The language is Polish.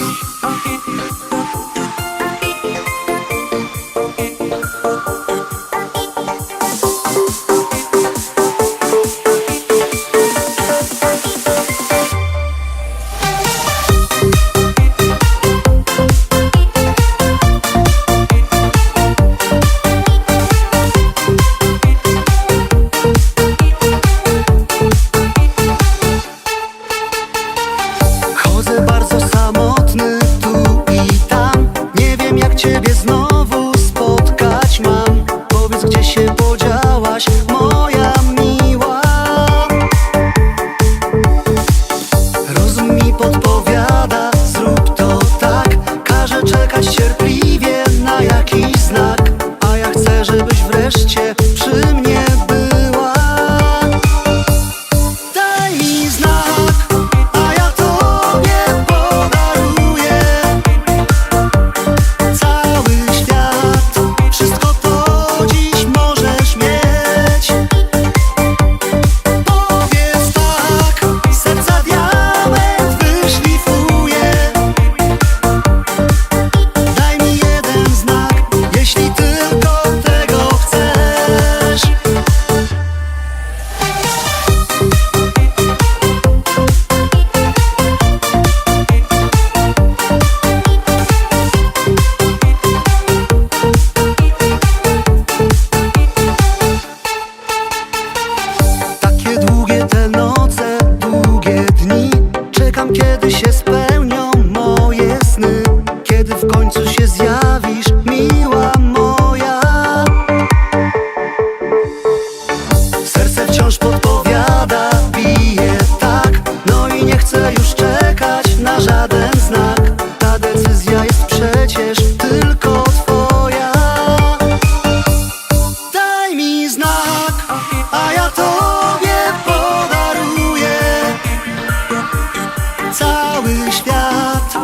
Okay. Ciebie znowu spotkać mam. Powiedz gdzie się podziałaś Kiedy w końcu się zjawisz, miła moja. Serce wciąż podpowiada, bije tak No i nie chcę już czekać na żaden znak. Ta decyzja jest przecież tylko twoja. Daj mi znak, a ja tobie podaruję Cały świat